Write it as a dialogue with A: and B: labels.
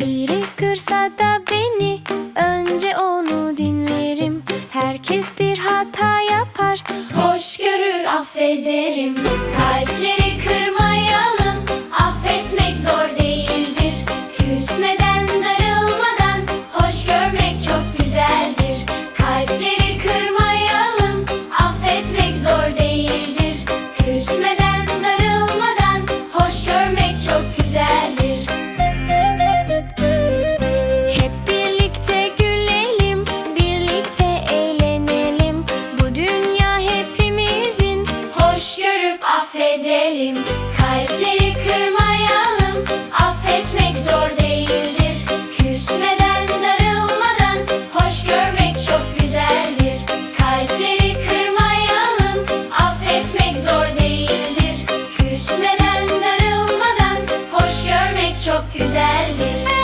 A: Biri kırsa da beni Önce onu dinlerim. Herkes bir hata yapar Hoş görür affederim affedelim Kalpleri kırmayalım. Affetmek zor değildir. Küsmeden darılmadan Hoş görmek çok güzeldir. Kalpleri kırmayalım Affetmek zor değildir. Küsmeden darılmadan Hoş görmek çok güzeldir.